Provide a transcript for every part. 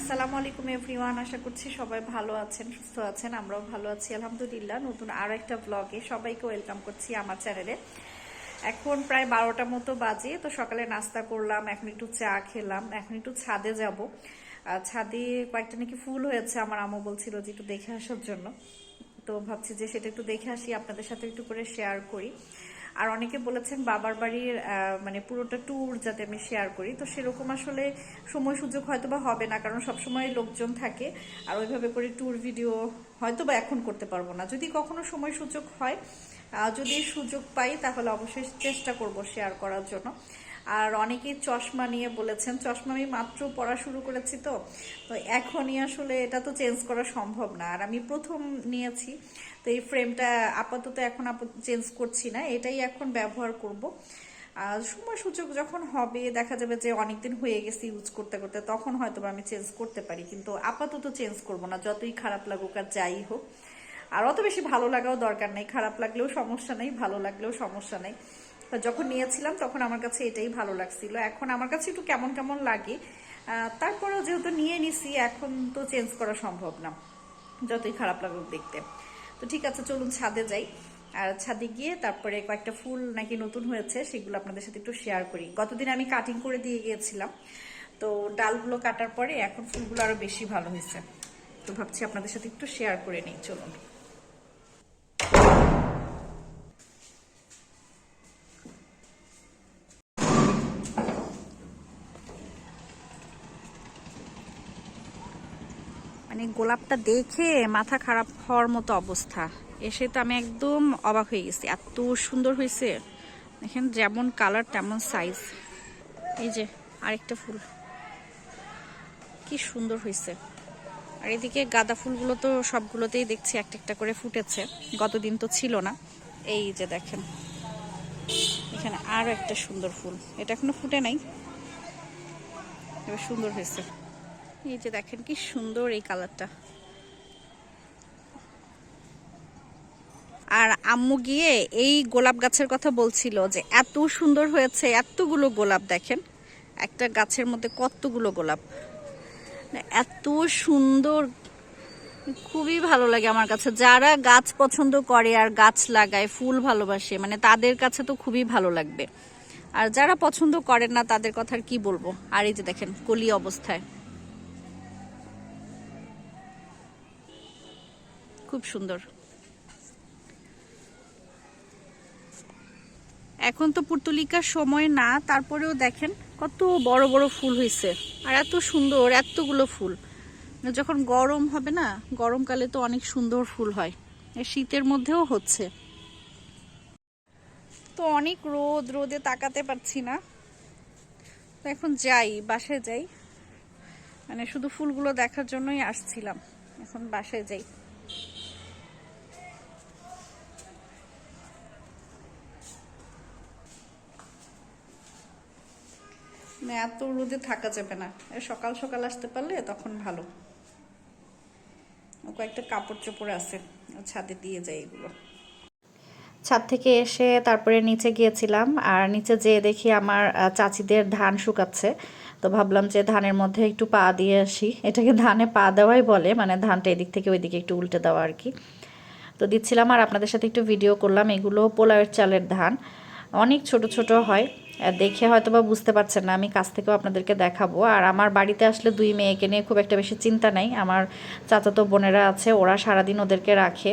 আসসালামু আলাইকুম এভরিওয়ান, আশা করছি সবাই ভালো আছেন, সুস্থ আছেন, আমরাও ভালো আছি, আলহামদুলিল্লাহ। নতুন আরও একটা ব্লগে সবাইকে ওয়েলকাম করছি আমার চ্যানেলে এখন প্রায় বারোটা মতো বাজে, তো সকালে নাস্তা করলাম, এখন একটু চা খেলাম, এখন একটু ছাদে যাব। ছাদে কয়েকটা নাকি ফুল হয়েছে, আমার আম্মু বলছিল যে একটু দেখে আসার জন্য। তো ভাবছি যে সেটা একটু দেখে আসি, আপনাদের সাথে একটু করে শেয়ার করি। আর অনেকে বলেছেন বাবার বাড়ির মানে পুরোটা ট্যুর যাতে আমি শেয়ার করি। তো সেরকম আসলে সময় সুযোগ হয়তো বা হবে না, কারণ সবসময় লোকজন থাকে। আর ওইভাবে করে ট্যুর ভিডিও হয়তো বা এখন করতে পারব না। যদি কখনো সময় সুযোগ হয় যদি সুযোগ পাই, তাহলে অবশ্যই চেষ্টা করব শেয়ার করার জন্য। আর অনেকেই চশমা নিয়ে বলেছেন, চশমা আমি মাত্র পড়া শুরু করেছি তো। তো এখনই আসলে এটা তো চেঞ্জ করা সম্ভব না। আর আমি প্রথম নিয়েছি, তো এই ফ্রেমটা আপাতত এখন আপাতত চেঞ্জ করছি না, এটাই এখন ব্যবহার করব। আর সময় সুযোগ যখন হবে, দেখা যাবে যে অনেকদিন হয়ে গেছে ইউজ করতে করতে, তখন হয়তো আমি চেঞ্জ করতে পারি। কিন্তু আপাতত চেঞ্জ করব না, যতই খারাপ লাগুক আর যাই হোক। আর অত বেশি ভালো লাগাও দরকার নেই, খারাপ লাগলেও সমস্যা নেই, ভালো লাগলেও সমস্যা নেই। যখন নিয়েছিলাম, তখন আমার কাছে এটাই ভালো লাগছিল। এখন আমার কাছে একটু কেমন কেমন লাগে তারপরেও যেহেতু নিয়ে নিছি, এখন তো চেঞ্জ করা সম্ভব না, যতই খারাপ লাগুক দেখতে। তো ঠিক আছে, চলুন ছাদে যাই। আর ছাদে গিয়ে তারপরে কয়েকটা ফুল নাকি নতুন হয়েছে, সেগুলো আপনাদের সাথে একটু শেয়ার করি। গতদিন আমি কাটিং করে দিয়ে গিয়েছিলাম, তো ডালগুলো কাটার পরে এখন ফুলগুলো আরও বেশি ভালো হয়েছে। তো ভাবছি আপনাদের সাথে একটু শেয়ার করে নিই, চলুন। মানে গোলাপটা দেখে মাথা খারাপ হওয়ার মতো অবস্থা। এসে তো আমি একদম অবাক হয়ে গেছি। এত সুন্দর হয়েছে। দেখেন, যেমন কালার, তেমন সাইজ এই যে আরেকটা ফুল। কি সুন্দর হয়েছে। আর এদিকে গাঁদা ফুলগুলো তো সবগুলোতেই দেখছি, একটা একটা করে ফুটেছে। গতদিন তো ছিল না। এই যে দেখেন। এখানে আরও একটা সুন্দর ফুল। এটা এখনও ফুটে নাই। এবার সুন্দর হয়েছে। এই যে দেখেন কি সুন্দর এই কালারটা। আর আম্মু গিয়ে এই গোলাপ গাছের কথা বলছিল যে এত সুন্দর হয়েছে, এতগুলো গোলাপ দেখেন। একটা গাছের মধ্যে কতগুলো গোলাপ। এত সুন্দর, খুবই ভালো লাগে আমার কাছে। যারা গাছ পছন্দ করে আর গাছ লাগায়, ফুল ভালোবাসে মানে তাদের কাছে তো খুবই ভালো লাগবে। আর যারা পছন্দ করেন না, তাদের কথা আর কি বলব? আর এই যে দেখেন, কলি অবস্থায়। খুব সুন্দর। এখন তো পুর্তলিকার সময় না, তারপরেও দেখেন কত বড় বড় ফুল হয়েছে আর এত সুন্দর, এতগুলো ফুল। যখন গরম হবে না, গরমকালে তো অনেক সুন্দর ফুল হয়। শীতের মধ্যেও হচ্ছে। তো অনেক রোদ, রোদে তাকাতে পারছি না। তো এখন যাই, বাসায় যাই। মানে শুধু ফুলগুলো দেখার জন্যই আসছিলাম। এখন বাসায় যাই। মানে এত রোদে থাকা যাবে না। সকাল সকাল আসতে পারলে তখন ভালো। কয়েকটা কাপড় চোপড় আছে ছাদে দিয়ে যায় এগুলো। ছাদ থেকে এসে তারপরে নিচে গিয়েছিলাম, আর নিচে যেয়ে দেখি আমার চাচিদের ধান শুকাচ্ছে। তো ভাবলাম যে ধানের মধ্যে একটু পা দিয়ে আসি। এটাকে ধানে পা দেওয়াই বলে মানে ধানটা এদিক থেকে ওইদিকে একটু উল্টে দেওয়া আর কি। তো দিচ্ছিলাম আর আপনাদের সাথে একটু ভিডিও করলাম, এগুলো পোলাওয়ের চালের ধান। অনেক ছোট ছোট হয় দেখে হয়তো বা বুঝতে পারছেন না, আমি কাছ থেকেও আপনাদেরকে দেখাবো। আর আমার বাড়িতে আসলে দুই মেয়েকে নিয়ে খুব একটা বেশি চিন্তা নাই। আমার চাচাতো বোনেরা আছে, ওরা সারাদিন ওদেরকে রাখে।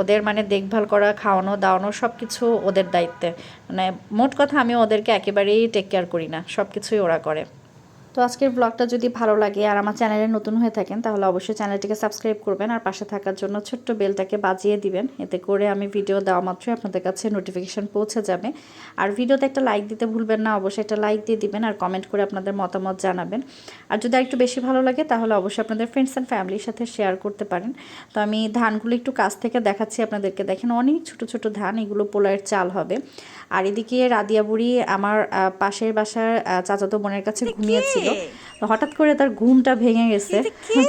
ওদের মানে দেখভাল করা, খাওয়ানো, দাওয়ানো সব কিছু ওদের দায়িত্বে। মানে মোট কথা আমি ওদেরকে একেবারেই টেক কেয়ার করি না সব কিছুই ওরা করে। তো আজকের ব্লগটা যদি ভালো লাগে আর আমার চ্যানেলে নতুন হয়ে থাকেন তাহলে অবশ্যই চ্যানেলটিকে সাবস্ক্রাইব করবেন আর পাশে থাকার জন্য ছোট্ট বেলটাকে বাজিয়ে দিবেন। এতে করে আমি ভিডিও দেওয়া মাত্রই আপনাদের কাছে নোটিফিকেশান পৌঁছে যাবে। আর ভিডিওতে একটা লাইক দিতে ভুলবেন না অবশ্যই একটা লাইক দিয়ে দিবেন আর কমেন্ট করে আপনাদের মতামত জানাবেন। আর যদি একটু বেশি ভালো লাগে তাহলে অবশ্যই আপনাদের ফ্রেন্ডস অ্যান্ড ফ্যামিলির সাথে শেয়ার করতে পারেন। তো আমি ধানগুলো একটু কাছ থেকে দেখাচ্ছি আপনাদেরকে। দেখেন অনেক ছোট ছোট ধান এগুলো পোলায়ের চাল হবে। আর এদিকে রাদিয়া বুড়ি আমার পাশের বাসার চাচাতো বোনের কাছে ঘুমিয়েছিল তো হঠাৎ করে তার ঘুমটা ভেঙে গেছে।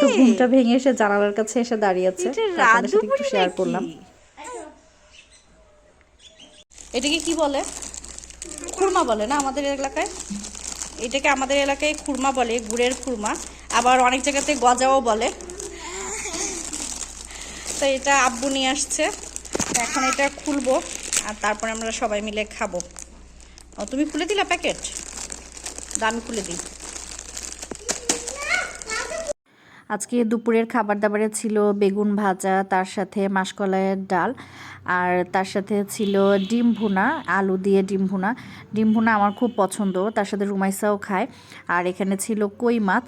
তো ঘুমটা ভেঙে এসে জানালার কাছে এসে দাঁড়িয়েছে আপনাদের সাথে একটু শেয়ার করলাম। এটাকে কি বলে? খুরমা বলে না আমাদের এলাকায়? এটাকে আমাদের এলাকায় খুরমা বলে গুড়ের খুরমা। আবার অনেক জায়গাতে গজাও বলে। তো এটা আব্বু নিয়ে আসছে। এখন এটা খুলবো আর তারপরে আমরা সবাই মিলে খাব। ও তুমি খুলে দিলা প্যাকেট? আমি খুলে দিই। আজকে দুপুরের খাবার দাবারে ছিল বেগুন ভাজা, তার সাথে মাসকলাইয়ের ডাল, আর তার সাথে ছিল ডিম ভুনা, আলু দিয়ে ডিম ভুনা। ডিম ভুনা আমার খুব পছন্দ, তার সাথে রুমাইসাও খায়। আর এখানে ছিল কই মাছ।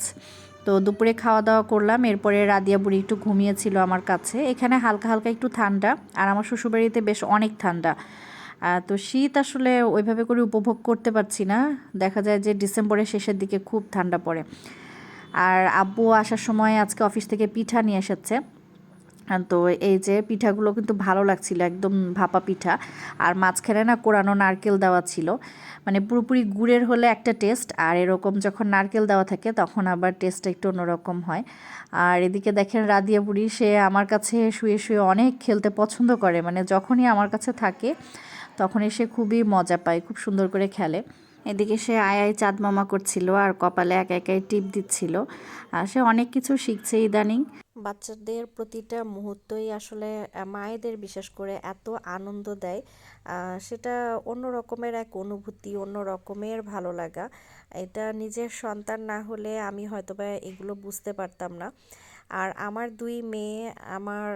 তো দুপুরে খাওয়া দাওয়া করলাম, এরপরে রাদিয়া বুড়ি একটু ঘুমিয়েছিল আমার কাছে। এখানে হালকা হালকা একটু ঠান্ডা, আর আমার শ্বশুরবাড়িতে বেশ অনেক ঠান্ডা। তো শীত আসলে ওইভাবে করে উপভোগ করতে পারছি না। দেখা যায় যে ডিসেম্বরের শেষের দিকে খুব ঠান্ডা পড়ে। আর আব্বু আসার সময় আজকে অফিস থেকে পিঠা নিয়ে এসেছে। তো এই যে পিঠাগুলো কিন্তু ভালো লাগছিল, একদম ভাপা পিঠা। আর মাঝখানে না কোরানো নারকেল দেওয়া ছিল। মানে পুরোপুরি গুড়ের হলে একটা টেস্ট, আর এরকম যখন নারকেল দেওয়া থাকে তখন আবার টেস্টটা একটু অন্যরকম হয়। আর এদিকে দেখেন রাদিয়া বুড়ি, সে আমার কাছে শুয়ে শুয়ে অনেক খেলতে পছন্দ করে। মানে যখনই আমার কাছে থাকে তখনই সে খুবই মজা পায়, খুব সুন্দর করে খেলে। এদিকে সে আয় আয় চাঁদ মামা করছিল আর কপালে একা একাই টিপ দিচ্ছিল। আর সে অনেক কিছু শিখছে ইদানিং। বাচ্চাদের প্রতিটা মুহূর্তই আসলে মায়েদের বিশেষ করে এত আনন্দ দেয়। সেটা অন্য রকমের এক অনুভূতি, অন্য রকমের ভালো লাগা। এটা নিজের সন্তান না হলে আমি হয়তোবা এগুলো বুঝতে পারতাম না। আর আমার দুই মেয়ে, আমার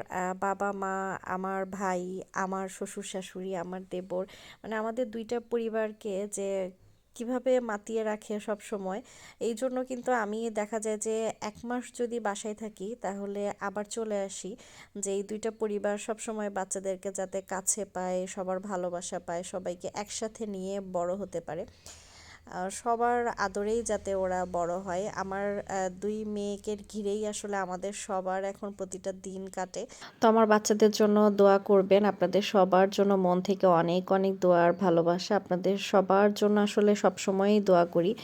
বাবা মা, আমার ভাই, আমার শ্বশুর শাশুড়ি, আমার দেবর মানে আমাদের দুইটা পরিবারকে যে কীভাবে মাতিয়ে রাখে সব সময়। এই জন্য কিন্তু আমি দেখা যায় যে এক মাস যদি বাসায় থাকি তাহলে আবার চলে আসি যে এই দুইটা পরিবার সব সময় বাচ্চাদেরকে যাতে কাছে পায়, সবার ভালোবাসা পায়, সবাইকে একসাথে নিয়ে বড় হতে পারে। সবার আদরেই যাতে ওরা বড় হয়। আমার দুই মেয়েকে ঘিরেই আসলে আমাদের সবার এখন প্রতিটা দিন কাটে। তো আমার বাচ্চাদের জন্য দোয়া করবেন। আপনাদের সবার জন্য মন থেকে অনেক অনেক দোয়ার ভালোবাসা। আপনাদের সবার জন্য আসলে সবসময়ই দোয়া করি।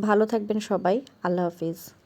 ভালো থাকবেন সবাই। আল্লাহ হাফিজ।